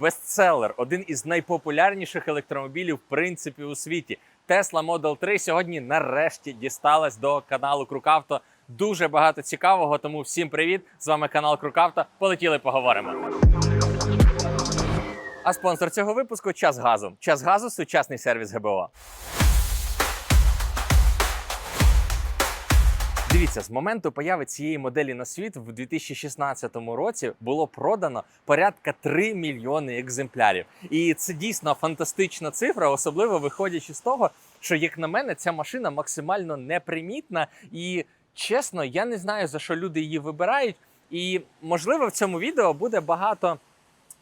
бестселер, один із найпопулярніших електромобілів в принципі у світі. Tesla Model 3 сьогодні нарешті дісталась до каналу Крукавто. Дуже багато цікавого, тому всім привіт! З вами канал Крукавто. Полетіли поговоримо. А спонсор цього випуску час газу. Час газу сучасний сервіс ГБО. Дивіться, з моменту появи цієї моделі на світ в 2016 році було продано порядка 3 мільйони екземплярів. І це дійсно фантастична цифра, особливо виходячи з того, що, як на мене, ця машина максимально непримітна. І чесно, я не знаю за що люди її вибирають. І можливо в цьому відео буде багато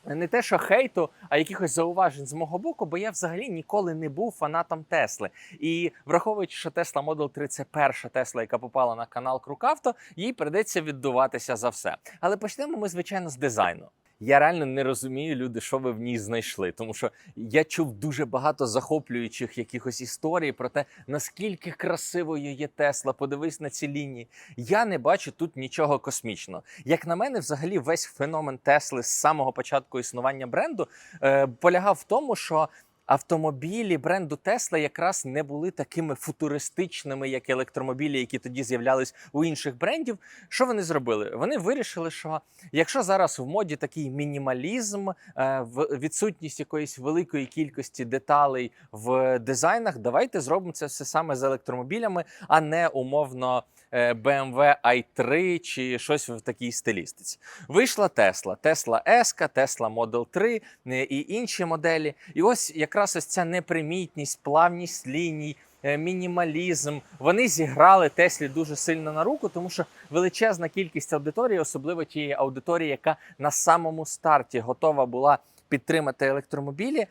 не те, що хейту, а якихось зауважень з мого боку, бо я взагалі ніколи не був фанатом Тесли. І враховуючи, що Tesla Model 3 це перша Тесла, яка попала на канал Крукавто, їй придеться віддуватися за все. Але почнемо ми, звичайно, з дизайну. Я реально не розумію, люди, що ви в ній знайшли, тому що я чув дуже багато захоплюючих якихось історій про те, наскільки красивою є Тесла. Подивись на ці лінії. Я не бачу тут нічого космічного. Як на мене, взагалі, весь феномен Тесли з самого початку існування бренду е, полягав в тому, що автомобілі бренду Тесла якраз не були такими футуристичними, як електромобілі, які тоді з'являлись у інших брендів. Що вони зробили? Вони вирішили, що якщо зараз в моді такий мінімалізм, е, відсутність якоїсь великої кількості деталей в дизайнах, давайте зробимо це все саме з електромобілями, а не умовно. Е, BMW i3 чи щось в такій стилістиці. Вийшла Tesla, Tesla S, Tesla Model 3 е, і інші моделі. І ось якраз ось ця непримітність, плавність ліній, е, мінімалізм. Вони зіграли Теслі дуже сильно на руку, тому що величезна кількість аудиторії, особливо тієї аудиторії, яка на самому старті готова була підтримати електромобілі.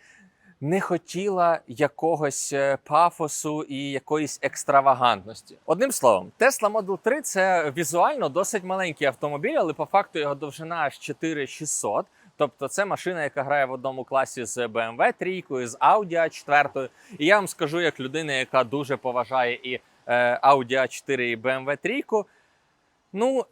Не хотіла якогось е, пафосу і якоїсь екстравагантності. Одним словом, Tesla Model 3 це візуально досить маленький автомобіль, але по факту його довжина аж 4600. Тобто це машина, яка грає в одному класі з BMW 3, з Audi a 4. І я вам скажу, як людина, яка дуже поважає і е, Audi a 4 і BMW 3. Ну,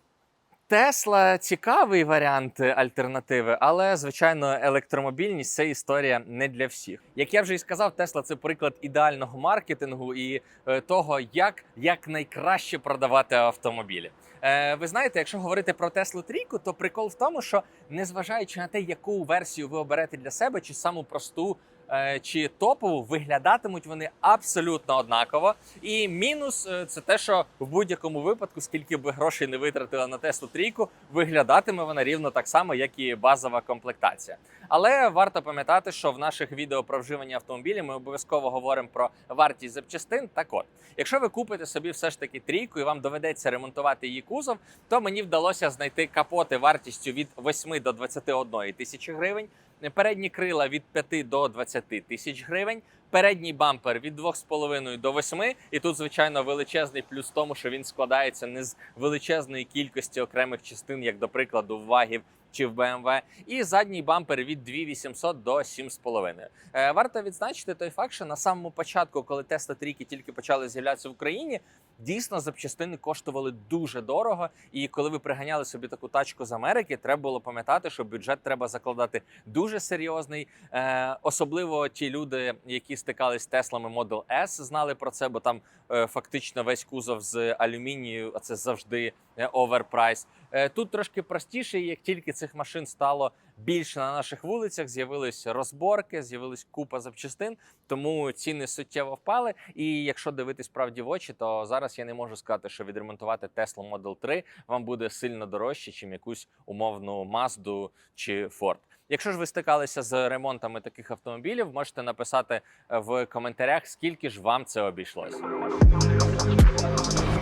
Тесла цікавий варіант альтернативи, але звичайно, електромобільність це історія не для всіх. Як я вже і сказав, Тесла це приклад ідеального маркетингу і е, того, як, як найкраще продавати автомобілі. Е, ви знаєте, якщо говорити про Теслу трійку, то прикол в тому, що незважаючи на те, яку версію ви оберете для себе, чи саму просту. Е, Чи топову виглядатимуть вони абсолютно однаково. І мінус е, це те, що в будь-якому випадку, скільки б грошей не витратили на Теслу трійку, виглядатиме вона рівно так само, як і базова комплектація. Але варто пам'ятати, що в наших відео про вживані автомобілі ми обов'язково говоримо про вартість запчастин. Так от, якщо ви купите собі все ж таки трійку і вам доведеться ремонтувати її кузов, то мені вдалося знайти капоти вартістю від 8 до 21 тисячі гривень. Передні крила від 5 до 20 тисяч гривень, передній бампер від 2,5 до 8. І тут, звичайно, величезний плюс в тому, що він складається не з величезної кількості окремих частин, як до прикладу, вагів чи в BMW. І задній бампер від 2800 до 7,5. Е, варто відзначити той факт, що на самому початку, коли Tesla трійки тільки почали з'являтися в Україні, дійсно запчастини коштували дуже дорого. І коли ви приганяли собі таку тачку з Америки, треба було пам'ятати, що бюджет треба закладати дуже серйозний. Е, особливо ті люди, які стикались з Теслами Model S, знали про це, бо там е, фактично весь кузов з алюмінію, а це завжди оверпрайс. Е, Тут трошки простіше, як тільки цих машин стало більше на наших вулицях, з'явились розборки, з'явилась купа запчастин, тому ціни суттєво впали. І якщо дивитись правді в очі, то зараз я не можу сказати, що відремонтувати Tesla Model 3 вам буде сильно дорожче, чим якусь умовну Mazda чи Ford. Якщо ж ви стикалися з ремонтами таких автомобілів, можете написати е, в коментарях, скільки ж вам це обійшлось.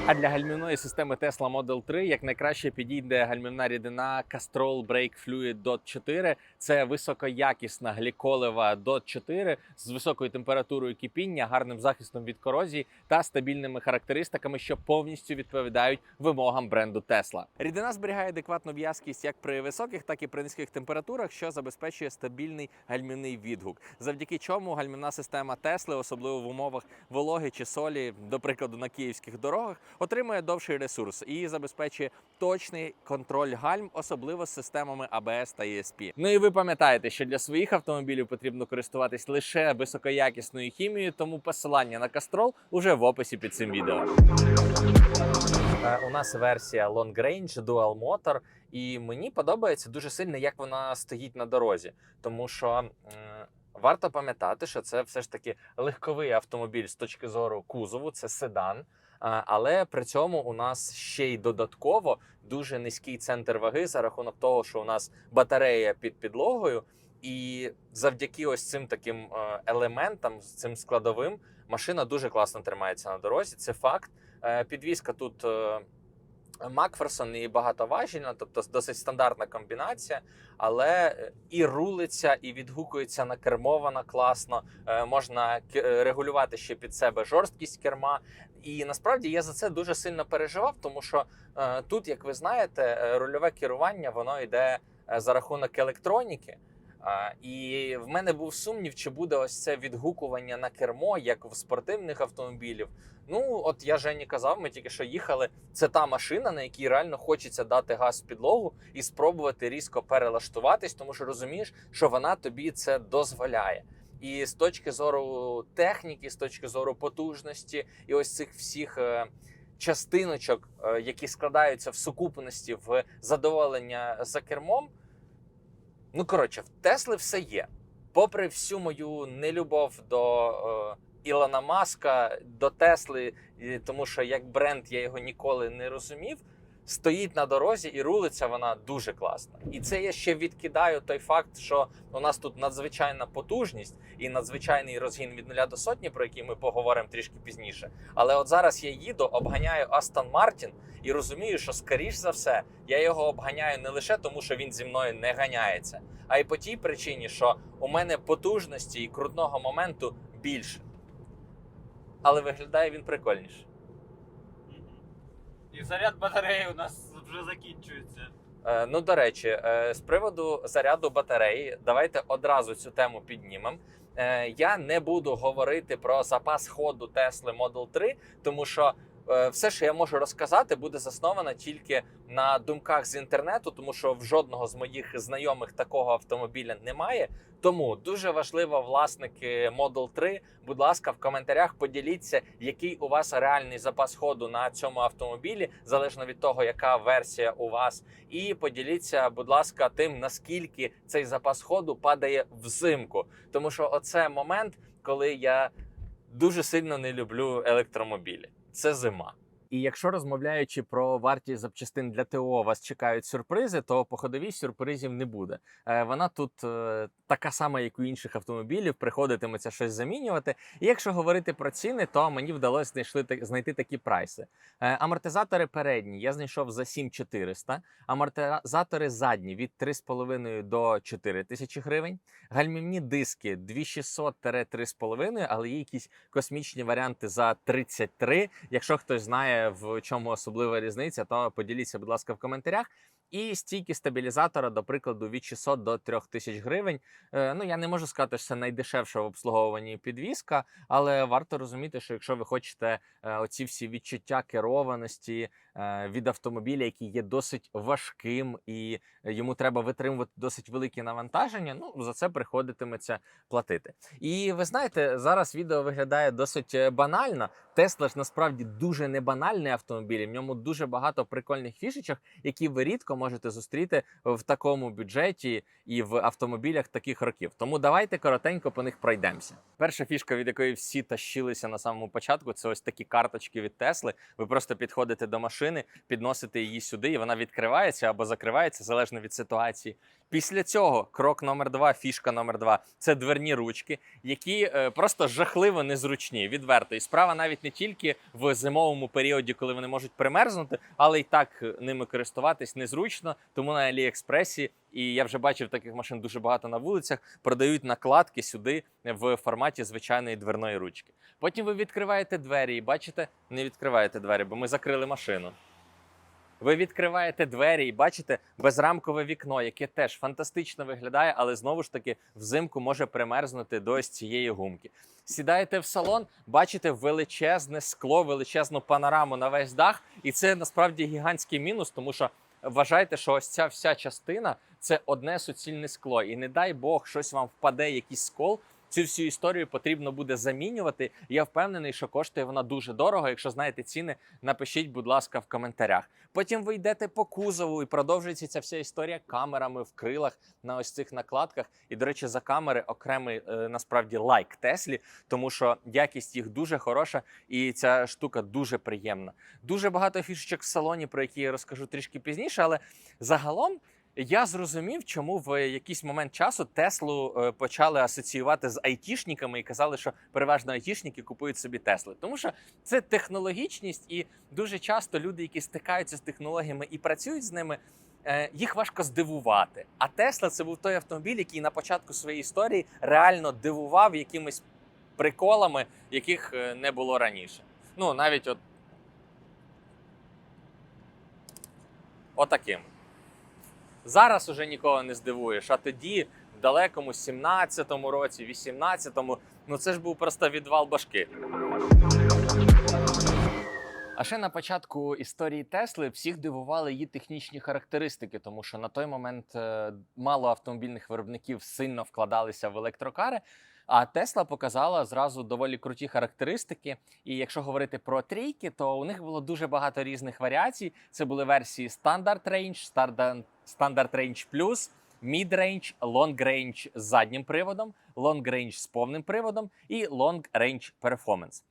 А для гальмівної системи Tesla Model 3 як найкраще підійде гальмівна рідина Castrol Brake Fluid DOT 4. Це високоякісна гліколева DOT 4 з високою температурою кипіння, гарним захистом від корозії та стабільними характеристиками, що повністю відповідають вимогам бренду Tesla. Рідина зберігає адекватну в'язкість як при високих, так і при низьких температурах, що забезпечує стабільний гальмівний відгук. Завдяки чому гальмівна система Tesla, особливо в умовах вологи чи солі, до прикладу на київських дорогах, отримує довший ресурс і забезпечує точний контроль гальм, особливо з системами ABS та ESP. Ну і ви пам'ятаєте, що для своїх автомобілів потрібно користуватись лише високоякісною хімією, тому посилання на Castrol уже в описі під цим відео. Е, У нас версія Long Range Dual Motor, і мені подобається дуже сильно, як вона стоїть на дорозі, тому що. Варто пам'ятати, що це все ж таки легковий автомобіль з точки зору кузову, це седан. А, Але при цьому у нас ще й додатково дуже низький центр ваги за рахунок того, що у нас батарея під підлогою, і завдяки ось цим таким е, елементам, цим складовим, машина дуже класно тримається на дорозі. Це факт. Е, Підвізка тут е, Макферсон і багатоважільна, тобто досить стандартна комбінація, але е, і рулиться, і відгукується на кермо вона класно. Е, Можна е, регулювати ще під себе жорсткість керма. І насправді я за це дуже сильно переживав, тому що тут, як ви знаєте, рульове керування воно йде за рахунок електроніки. І в мене був сумнів, чи буде ось це відгукування на кермо, як в спортивних автомобілів. Ну, от я Жені казав, ми тільки що їхали. Це та машина, на якій реально хочеться дати газ в підлогу і спробувати різко перелаштуватись, тому що розумієш, що вона тобі це дозволяє. І з точки зору техніки, з точки зору потужності, і ось цих всіх е, частиночок, е, які складаються в сукупності в задоволення за кермом. Ну, коротше, в Тесли все є. Попри всю мою нелюбов до е, Ілона Маска, до Тесли, тому що як бренд я його ніколи не розумів. Стоїть на дорозі і рулиться вона дуже класно. І це я ще відкидаю той факт, що у нас тут надзвичайна потужність і надзвичайний розгін від нуля до сотні, про який ми поговоримо трішки пізніше. Але от зараз я їду, обганяю Астон Мартін і розумію, що скоріш за все я його обганяю не лише тому, що він зі мною не ганяється, а й по тій причині, що у мене потужності і крутного моменту більше. Але виглядає він прикольніше. І заряд батареї у нас вже закінчується. Е, Ну, до речі, е, з приводу заряду батареї, давайте одразу цю тему піднімемо. Е, Я не буду говорити про запас ходу Tesla Model 3, тому що все, що я можу розказати, буде засновано тільки на думках з інтернету, тому що в жодного з моїх знайомих такого автомобіля немає. Тому дуже важливо, власники Model 3, будь ласка, в коментарях поділіться, який у вас реальний запас ходу на цьому автомобілі, залежно від того, яка версія у вас. І поділіться, будь ласка, тим, наскільки цей запас ходу падає взимку. Тому що оце момент, коли я дуже сильно не люблю електромобілі. Це зима. І якщо розмовляючи про вартість запчастин для ТО, вас чекають сюрпризи, то по ходовій сюрпризів не буде. Е, Вона тут е, така сама, як у інших автомобілів, приходитиметься щось замінювати. І якщо говорити про ціни, то мені вдалося знайшли знайти такі прайси. Е, Амортизатори передні я знайшов за 7400, амортизатори задні від 3,5 до 4 тисячі гривень. Гальмівні диски 2600-3,5, але є якісь космічні варіанти за 33. Якщо хтось знає, в чому особлива різниця, то поділіться, будь ласка, в коментарях. І стійки стабілізатора, до прикладу, від 600 до 3000 гривень. Е, ну я не можу сказати, що це найдешевша в обслуговуванні підвізка, але варто розуміти, що якщо ви хочете е, оці всі відчуття керованості від автомобіля, який є досить важким і йому треба витримувати досить великі навантаження, ну за це приходитиметься платити. І ви знаєте, зараз відео виглядає досить е, банально. Тесла ж насправді дуже не банальний автомобіль. В ньому дуже багато прикольних фішечок, які ви рідко можете зустріти в такому бюджеті і в автомобілях таких років. Тому давайте коротенько по них пройдемося. Перша фішка, від якої всі тащилися на самому початку, це ось такі карточки від Тесли. Ви просто підходите до машини, підносите її сюди, і вона відкривається або закривається залежно від ситуації. Після цього крок номер два, фішка номер два це дверні ручки, які е, просто жахливо незручні. Відверто. І справа навіть не тільки в зимовому періоді, коли вони можуть примерзнути, але й так е, ними користуватись незручно. Тому на Аліекспресі, і я вже бачив таких машин дуже багато на вулицях, продають накладки сюди в форматі звичайної дверної ручки. Потім ви відкриваєте двері і бачите, не відкриваєте двері, бо ми закрили машину. Ви відкриваєте двері і бачите безрамкове вікно, яке теж фантастично виглядає, але знову ж таки взимку може примерзнути до ось цієї гумки. Сідаєте в салон, бачите величезне скло, величезну панораму на весь дах, і це насправді гігантський мінус, тому що вважайте, що ось ця вся частина це одне суцільне скло. І не дай Бог, щось вам впаде, якийсь скол. Цю всю історію потрібно буде замінювати. Я впевнений, що коштує вона дуже дорого. Якщо знаєте ціни, напишіть, будь ласка, в коментарях. Потім ви йдете по кузову і продовжується ця вся історія камерами в крилах на ось цих накладках. І, до речі, за камери окремий е, насправді лайк Теслі, тому що якість їх дуже хороша і ця штука дуже приємна. Дуже багато фішечок в салоні, про які я розкажу трішки пізніше, але загалом. Я зрозумів, чому в якийсь момент часу Теслу е, почали асоціювати з айтішниками і казали, що переважно айтішники купують собі Тесли. Тому що це технологічність, і дуже часто люди, які стикаються з технологіями і працюють з ними, е, їх важко здивувати. А Тесла це був той автомобіль, який на початку своєї історії реально дивував якимись приколами, яких е, не було раніше. Ну навіть от отаким. Зараз уже нікого не здивуєш, а тоді, в далекому 17-му році, 18-му, ну це ж був просто відвал башки. А ще на початку історії Тесли всіх дивували її технічні характеристики, тому що на той момент е, мало автомобільних виробників сильно вкладалися в електрокари. А Тесла показала зразу доволі круті характеристики. І якщо говорити про трійки, то у них було дуже багато різних варіацій. Це були версії Standard Range, Standard, Standard Range Plus, Mid Range, Long Range з заднім приводом, Long Range з повним приводом і Long Range Performance.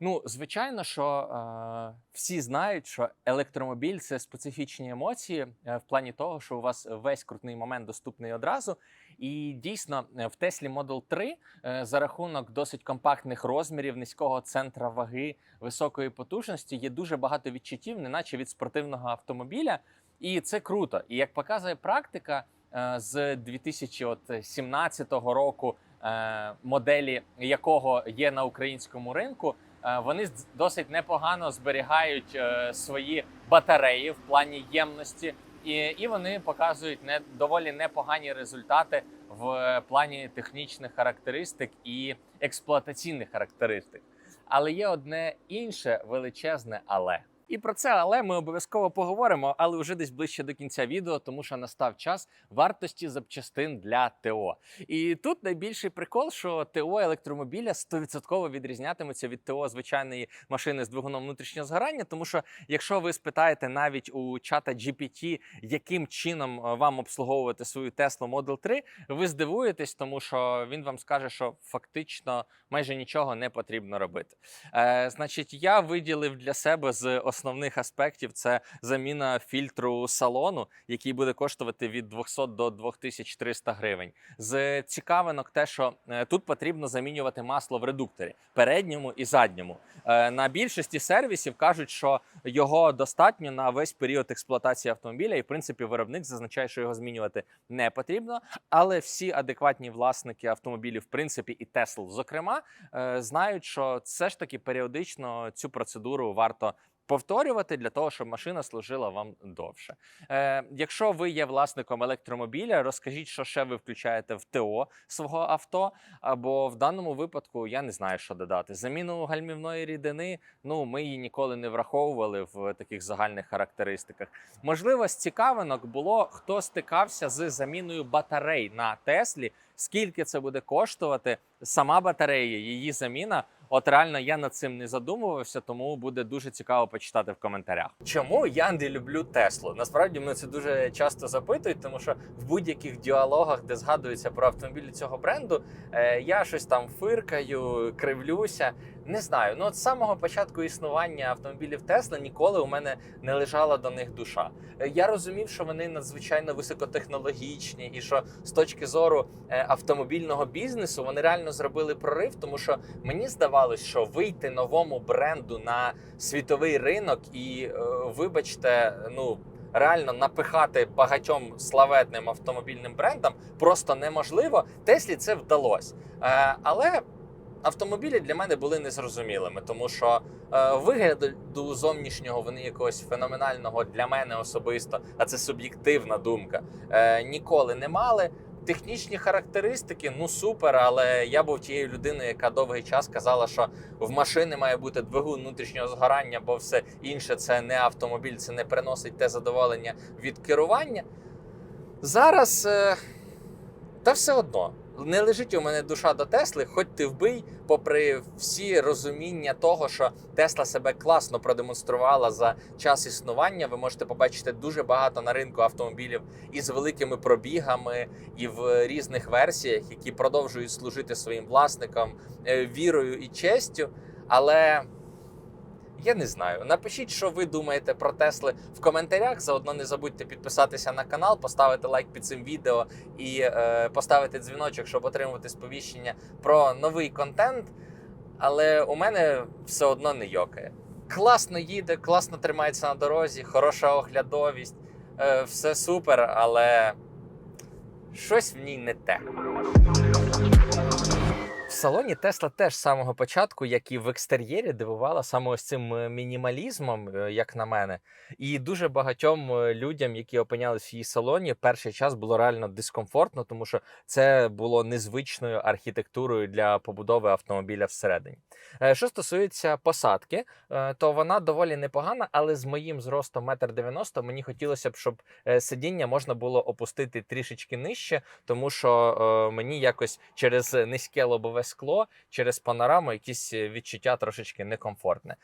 Ну, звичайно, що е, всі знають, що електромобіль це специфічні емоції е, в плані того, що у вас весь крутний момент доступний одразу. І дійсно е, в Теслі Model 3 е, за рахунок досить компактних розмірів, низького центра ваги, високої потужності є дуже багато відчуттів, неначе від спортивного автомобіля. І це круто. І як показує практика, е, з 2017 року е, моделі якого є на українському ринку, е, вони досить непогано зберігають свої батареї в плані ємності, і, і вони показують не доволі непогані результати в плані технічних характеристик і експлуатаційних характеристик. Але є одне інше величезне але. І про це але ми обов'язково поговоримо, але вже десь ближче до кінця відео, тому що настав час вартості запчастин для ТО. І тут найбільший прикол, що ТО електромобіля 100% відрізнятиметься від ТО звичайної машини з двигуном внутрішнього згорання. Тому що, якщо ви спитаєте навіть у чата GPT, яким чином е, вам обслуговувати свою Tesla Model 3, ви здивуєтесь, тому що він вам скаже, що фактично майже нічого не потрібно робити. Е, значить, я виділив для себе з основних аспектів це заміна фільтру салону, який буде коштувати від 200 до 2300 гривень. З цікавинок, те, що е, тут потрібно замінювати масло в редукторі передньому і задньому. Е, на більшості сервісів кажуть, що його достатньо на весь період експлуатації автомобіля, і в принципі виробник зазначає, що його змінювати не потрібно. Але всі адекватні власники автомобілів, в принципі, і Тесл, зокрема, е, знають, що все ж таки періодично цю процедуру варто. Повторювати для того, щоб машина служила вам довше. Е, якщо ви є власником електромобіля, розкажіть, що ще ви включаєте в ТО свого авто. Або в даному випадку я не знаю, що додати. Заміну гальмівної рідини. Ну ми її ніколи не враховували в таких загальних характеристиках. Можливо, з цікавинок було хто стикався з заміною батарей на Теслі. Скільки це буде коштувати? Сама батарея, її заміна. От реально я над цим не задумувався, тому буде дуже цікаво почитати в коментарях. Чому я не люблю Теслу? Насправді мене це дуже часто запитують, тому що в будь-яких діалогах, де згадується про автомобілі цього бренду, е, я щось там фиркаю, кривлюся. Не знаю. Ну от з самого початку існування автомобілів Тесла ніколи у мене не лежала до них душа. Е, Я розумів, що вони надзвичайно високотехнологічні, і що з точки зору е, автомобільного бізнесу вони реально зробили прорив, тому що мені здавалось, що вийти новому бренду на світовий ринок і, е, вибачте, ну. Реально напихати багатьом славетним автомобільним брендам просто неможливо. Теслі це вдалося. Але автомобілі для мене були незрозумілими, тому що е, вигляду зовнішнього вони якогось феноменального для мене особисто, а це суб'єктивна думка. Е, ніколи не мали. Технічні характеристики, ну супер, але я був тією людиною, яка довгий час казала, що в машини має бути двигун внутрішнього згорання, бо все інше це не автомобіль, це не приносить те задоволення від керування. Зараз е, та все одно. Не лежить у мене душа до Тесли, хоч ти вбий, попри всі розуміння того, що Тесла себе класно продемонструвала за час існування. Ви можете побачити дуже багато на ринку автомобілів із великими пробігами і в різних версіях, які продовжують служити своїм власникам е, вірою і честю. Але я не знаю. Напишіть, що ви думаєте про Тесли в коментарях. Заодно не забудьте підписатися на канал, поставити лайк під цим відео і е, поставити дзвіночок, щоб отримувати сповіщення про новий контент. Але у мене все одно не йокає. Класно їде, класно тримається на дорозі, хороша оглядовість, е, все супер, але щось в ній не те. Салоні Тесла теж з самого початку, як і в екстер'єрі, дивувала саме ось цим е, мінімалізмом, е, як на мене. І дуже багатьом е, людям, які опинялись в її салоні, перший час було реально дискомфортно, тому що це було незвичною архітектурою для побудови автомобіля всередині. Е, Що стосується посадки, е, то вона доволі непогана, але з моїм зростом 1,90 м мені хотілося б, щоб е, сидіння можна було опустити трішечки нижче, тому що мені якось через низьке лобове скло, через панораму якісь відчуття трошечки некомфортне.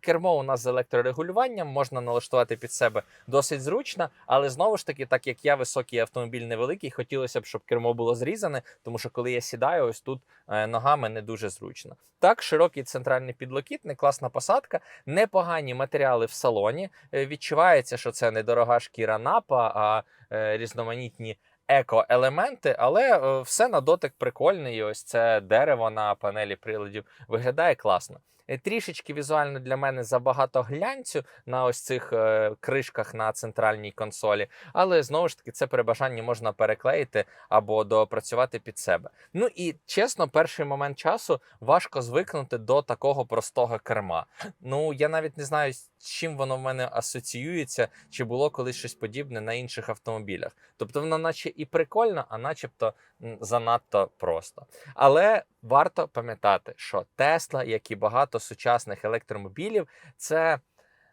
Кермо у нас з електрорегулюванням можна налаштувати під себе досить зручно, але знову ж таки, так як я високий автомобіль невеликий, хотілося б, щоб кермо було зрізане, тому що коли я сідаю, ось тут ногами не дуже зручно. Так, широкий центральний підлокітник, класна посадка, непогані матеріали в салоні. Е, Відчувається, що це не дорога шкіра напа, а е, різноманітні еко-елементи, але е, все на дотик прикольний. Ось це дерево на панелі приладів виглядає класно. Е, Трішечки візуально для мене забагато глянцю на ось цих е, кришках на центральній консолі, але знову ж таки це при бажанні можна переклеїти або доопрацювати під себе. Ну і чесно, перший момент часу важко звикнути до такого простого керма. Ну я навіть не знаю, чим воно в мене асоціюється, чи було колись щось подібне на інших автомобілях. Тобто воно, наче і прикольно, а начебто занадто просто. Але варто пам'ятати, що Тесла, як і багато сучасних електромобілів, це.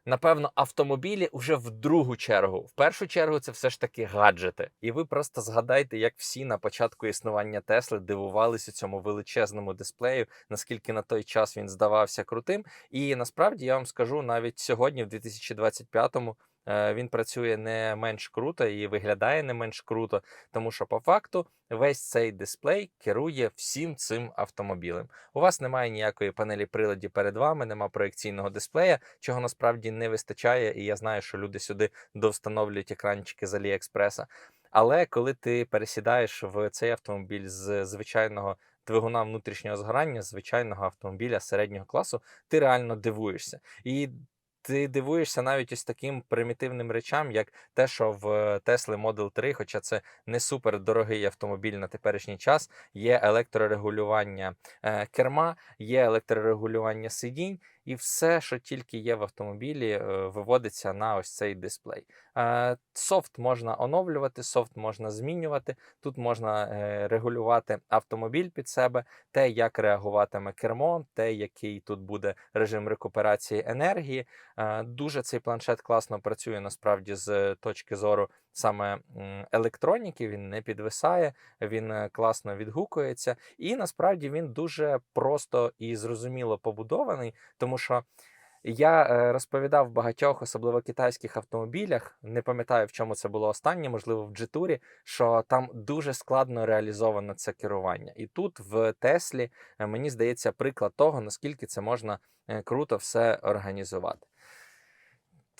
Напевно, автомобілі вже в другу чергу. В першу чергу це все ж таки гаджети. І ви просто згадайте, як всі на початку існування Тесли дивувалися цьому величезному дисплею, наскільки на той час він здавався крутим. І насправді я вам скажу, навіть сьогодні, в 2025-му, е, він працює не менш круто і виглядає не менш круто, тому що по факту весь цей дисплей керує всім цим автомобілем. У вас немає ніякої панелі приладів перед вами, нема проекційного дисплея, чого насправді не вистачає. І я знаю, що люди сюди довстановлюють екранчики з Аліекспреса. Але коли ти пересідаєш в цей автомобіль з звичайного двигуна внутрішнього згорання, звичайного автомобіля середнього класу, ти реально дивуєшся. І ти дивуєшся навіть ось таким примітивним речам, як те, що в Tesla Model 3, хоча це не супер дорогий автомобіль на теперішній час, є електрорегулювання е, керма, є електрорегулювання сидінь, і все, що тільки є в автомобілі, е, виводиться на ось цей дисплей. Е, Софт можна оновлювати, софт можна змінювати. Тут можна е, регулювати автомобіль під себе, те, як реагуватиме кермо, те, який тут буде режим рекуперації енергії. Дуже цей планшет класно працює насправді з точки зору саме електроніки. Він не підвисає, він е, класно відгукується, і насправді він дуже просто і зрозуміло побудований, тому що. Я е, розповідав в багатьох, особливо китайських автомобілях. Не пам'ятаю, в чому це було останнє, можливо, в Джетурі, що там дуже складно реалізовано це керування. І тут в Теслі е, мені здається приклад того, наскільки це можна круто все організувати.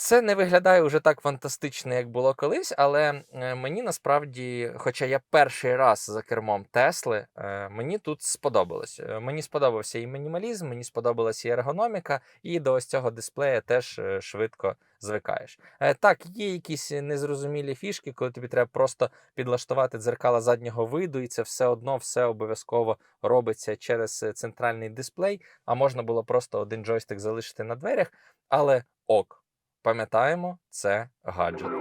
Це не виглядає вже так фантастично, як було колись, але е, мені насправді, хоча я перший раз за кермом Тесли, е, мені тут сподобалось. Е, Мені сподобався і мінімалізм, мені сподобалася і ергономіка, і до ось цього дисплея теж швидко звикаєш. Так, є якісь незрозумілі фішки, коли тобі треба просто підлаштувати дзеркала заднього виду, і це все одно все обов'язково робиться через центральний дисплей. А можна було просто один джойстик залишити на дверях, але ок. Пам'ятаємо, це гаджет.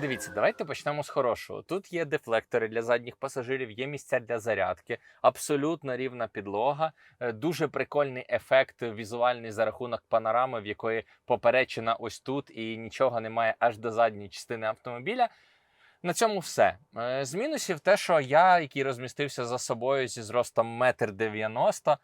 Дивіться, давайте почнемо з хорошого. Тут є дефлектори для задніх пасажирів, є місця для зарядки, абсолютно рівна підлога, е, дуже прикольний ефект візуальний за рахунок панорами, в якої поперечина ось тут, і нічого немає аж до задньої частини автомобіля. На цьому все. Е, З мінусів те, що я, який розмістився за собою зі зростом 1,90 м, Е,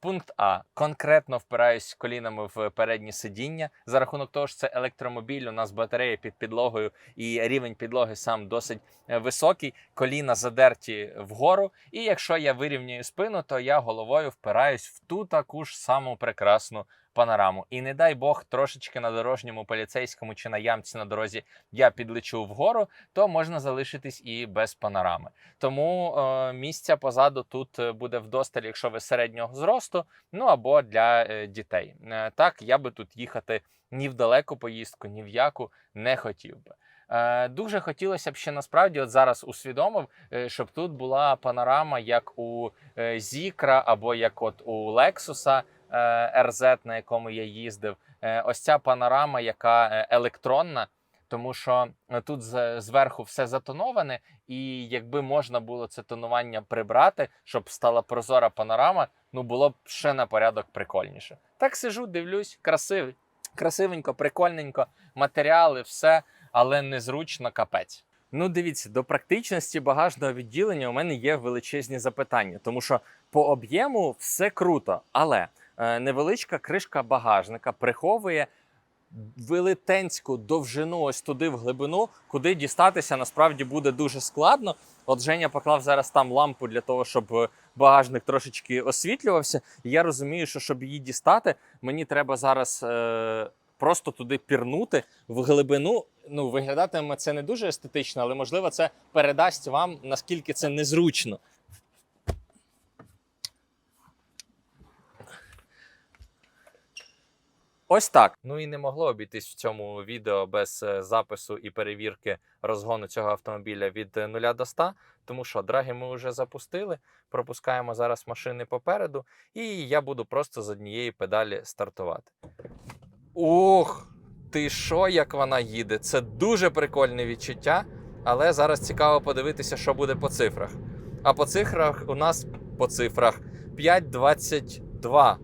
Пункт А. Конкретно впираюсь колінами в переднє сидіння. За рахунок того, що це електромобіль, у нас батарея під підлогою і рівень підлоги сам досить е, високий. Коліна задерті вгору. І якщо я вирівнюю спину, то я головою впираюсь в ту таку ж саму прекрасну панораму. І не дай Бог, трошечки на дорожньому поліцейському чи на ямці на дорозі я підлечу вгору, то можна залишитись і без панорами. Тому е, місця позаду тут е, буде вдосталь, якщо ви середнього зросту, ну або для е, дітей. Е, так, я би тут їхати ні в далеку поїздку, ні в яку не хотів би. Е, дуже хотілося б ще насправді, от зараз усвідомив, е, щоб тут була панорама, як у Зікра або як от у Лексуса е, RZ, на якому я їздив. Е, ось ця панорама, яка е, електронна. Тому що е, тут зверху все затоноване, і якби можна було це тонування прибрати, щоб стала прозора панорама, ну було б ще на порядок прикольніше. Так сижу, дивлюсь, красивий, красивенько, прикольненько, матеріали, все, але незручно капець. Ну, дивіться, до практичності багажного відділення у мене є величезні запитання, тому що по об'єму все круто, але е, невеличка кришка багажника приховує велетенську довжину ось туди в глибину, куди дістатися насправді буде дуже складно. От Женя поклав зараз там лампу для того, щоб е, багажник трошечки освітлювався. І я розумію, що щоб її дістати, мені треба зараз е, просто туди пірнути в глибину. Ну, виглядатиме це не дуже естетично, але можливо це передасть вам наскільки це незручно. Ось так. Ну і не могло обійтись в цьому відео без е, запису і перевірки розгону цього автомобіля від е, 0 до 100, тому що драги ми вже запустили. Пропускаємо зараз машини попереду, і я буду просто з однієї педалі стартувати. Ох, ти що, як вона їде? Це дуже прикольне відчуття, але зараз цікаво подивитися, що буде по цифрах. А по цифрах у нас по цифрах 5.22.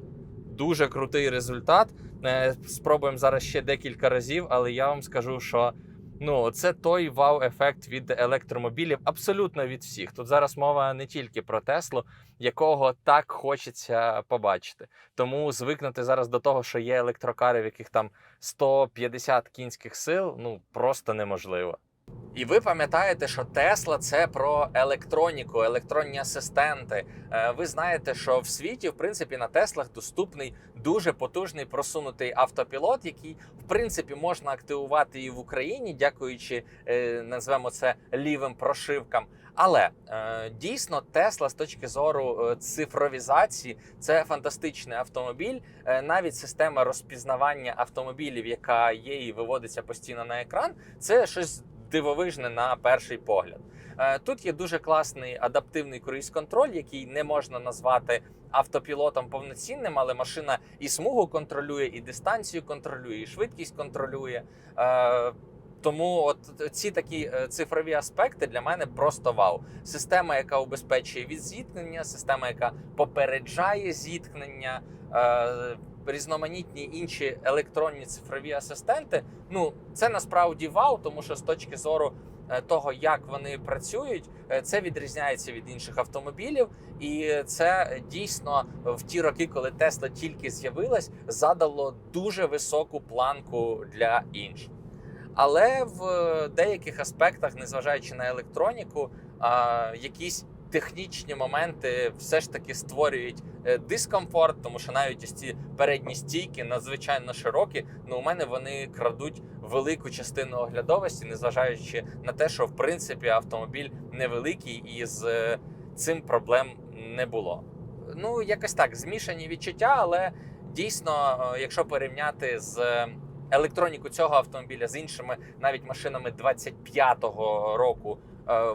Дуже крутий результат. Е, Спробуємо зараз ще декілька разів, але я вам скажу, що ну це той вау-ефект від електромобілів, абсолютно від всіх. Тут зараз мова не тільки про Теслу, якого так хочеться побачити. Тому звикнути зараз до того, що є електрокари, в яких там 150 кінських сил, ну просто неможливо. І ви пам'ятаєте, що Тесла це про електроніку, електронні асистенти. Е, Ви знаєте, що в світі, в принципі, на Теслах доступний дуже потужний просунутий автопілот, який в принципі можна активувати і в Україні, дякуючи е, назвемо це лівим прошивкам. Але е, дійсно Тесла з точки зору цифровізації це фантастичний автомобіль. Навіть система розпізнавання автомобілів, яка є і виводиться постійно на екран, це щось дивовижне на перший погляд. Е, Тут є дуже класний адаптивний круїз-контроль, який не можна назвати автопілотом повноцінним, але машина і смугу контролює, і дистанцію контролює, і швидкість контролює. Е, Тому от ці такі е, цифрові аспекти для мене просто вау. Система, яка убезпечує від зіткнення, система, яка попереджає зіткнення, різноманітні інші електронні цифрові асистенти. Ну це насправді вау, тому що з точки зору е, того, як вони працюють, е, це відрізняється від інших автомобілів, і це дійсно в ті роки, коли Тесла тільки з'явилась, задало дуже високу планку для інших. Але в деяких аспектах, незважаючи на електроніку, якісь технічні моменти все ж таки створюють е, дискомфорт, тому що навіть ось ці передні стійки надзвичайно широкі. Ну у мене вони крадуть велику частину оглядовості, незважаючи на те, що в принципі автомобіль невеликий і з е, цим проблем не було. Ну, якось так, змішані відчуття, але дійсно, е, якщо порівняти з електроніку цього автомобіля з іншими навіть машинами 25-го року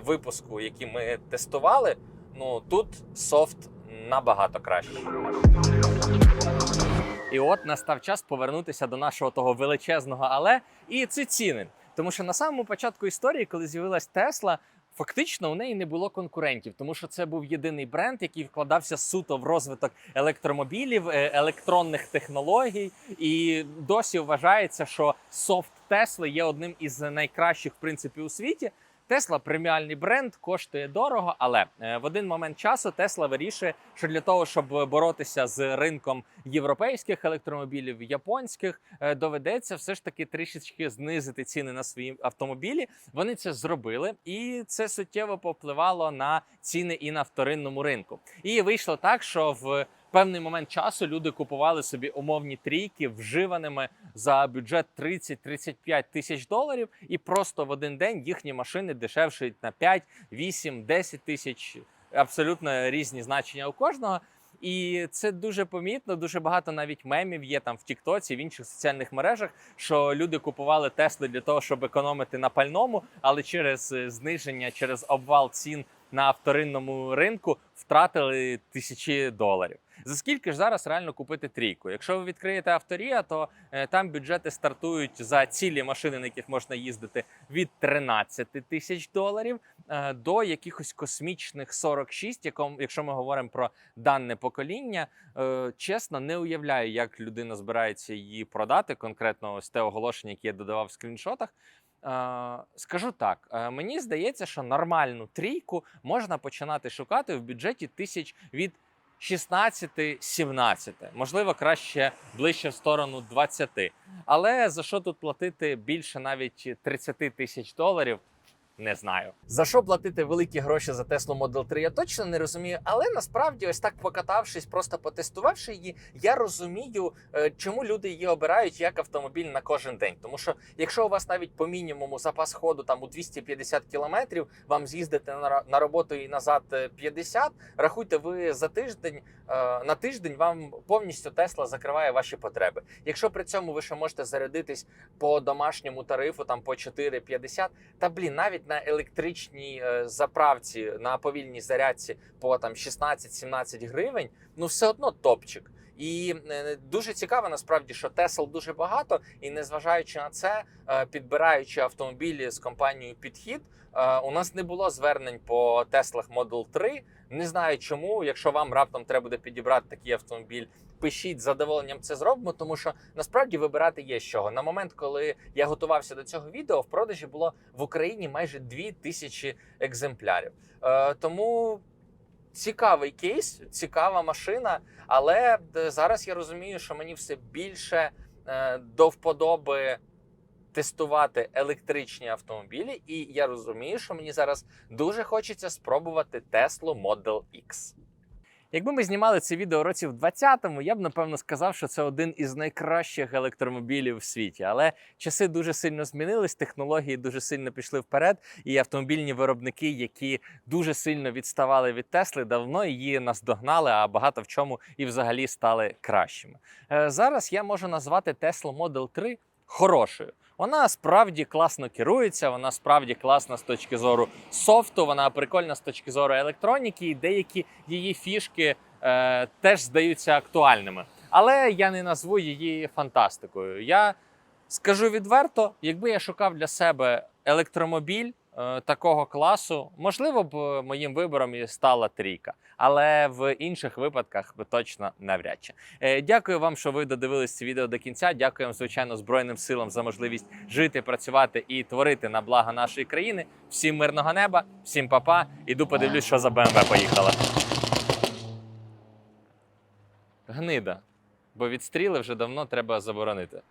випуску, які ми тестували, ну тут софт набагато кращий. І от настав час повернутися до нашого того величезного але і це ціни. Тому що на самому початку історії, коли з'явилась Тесла, фактично у неї не було конкурентів, тому що це був єдиний бренд, який вкладався суто в розвиток електромобілів, е, електронних технологій. І досі вважається, що софт Тесли є одним із найкращих в принципі у світі. Тесла преміальний бренд, коштує дорого, але е, в один момент часу Тесла вирішує, що для того, щоб боротися з ринком європейських електромобілів, японських, е, доведеться все ж таки трішечки знизити ціни на свої автомобілі. Вони це зробили, і це суттєво попливало на ціни і на вторинному ринку. І вийшло так, що в певний момент часу люди купували собі умовні трійки вживаними за бюджет 30-35 тисяч доларів, і просто в один день їхні машини дешевшають на 5, 8, 10 тисяч. Абсолютно різні значення у кожного. І це дуже помітно. Дуже багато навіть мемів є там в Тіктоці, в інших соціальних мережах, що люди купували Тесли для того, щоб економити на пальному, але через е, зниження, через обвал цін на вторинному ринку втратили тисячі доларів. За скільки ж зараз реально купити трійку? Якщо ви відкриєте авторія, то е, там бюджети стартують за цілі машини, на яких можна їздити від 13 тисяч доларів е, до якихось космічних 46, яком, якщо ми говоримо про дане покоління. Е, чесно, не уявляю, як людина збирається її продати. Конкретно ось те оголошення, яке я додавав в скріншотах. Скажу так, мені здається, що нормальну трійку можна починати шукати в бюджеті тисяч від 16-17. Можливо, краще ближче в сторону 20. Але за що тут платити більше навіть 30 тисяч доларів? Не знаю. За що платити великі гроші за Tesla Model 3, я точно не розумію. Але насправді, ось так покатавшись, просто потестувавши її, я розумію, е, чому люди її обирають як автомобіль на кожен день. Тому що якщо у вас навіть по мінімуму запас ходу там у 250 кілометрів, вам з'їздити на роботу і назад е, 50, рахуйте, ви за тиждень е, на тиждень вам повністю Тесла закриває ваші потреби. Якщо при цьому ви ще можете зарядитись по домашньому тарифу, там по 4,50, та блін, навіть на електричній е, заправці на повільній зарядці по там 16-17 гривень, ну все одно топчик. І е, дуже цікаво насправді, що Тесл дуже багато, і незважаючи на це, е, підбираючи автомобілі з компанією Підхід, у нас не було звернень по Теслах Model 3. Не знаю чому. Якщо вам раптом треба буде підібрати такий автомобіль, пишіть з задоволенням це зробимо, тому що насправді вибирати є з чого. На момент, коли я готувався до цього відео, в продажі було в Україні майже 2000 екземплярів. Е, тому цікавий кейс, цікава машина. Але е, зараз я розумію, що мені все більше е, до вподоби тестувати електричні автомобілі, і я розумію, що мені зараз дуже хочеться спробувати Tesla Model X. Якби ми знімали це відео році в 20-му, я б напевно сказав, що це один із найкращих електромобілів в світі. Але часи дуже сильно змінились, технології дуже сильно пішли вперед, і автомобільні виробники, які дуже сильно відставали від Тесли, давно її наздогнали, а багато в чому і взагалі стали кращими. Е, Зараз я можу назвати Tesla Model 3 хорошою. Вона справді класно керується, вона справді класна з точки зору софту, вона прикольна з точки зору електроніки, і деякі її фішки е, теж здаються актуальними. Але я не назву її фантастикою. Я скажу відверто, якби я шукав для себе електромобіль такого класу, можливо б е, моїм вибором і стала трійка, але в інших випадках би точно навряд чи. Е, Дякую вам, що ви додивились це відео до кінця. Дякуємо, звичайно, Збройним силам за можливість жити, працювати і творити на благо нашої країни. Всім мирного неба, всім папа. Іду подивлюсь, що за БМВ поїхала. Гнида. Бо відстріли вже давно треба заборонити.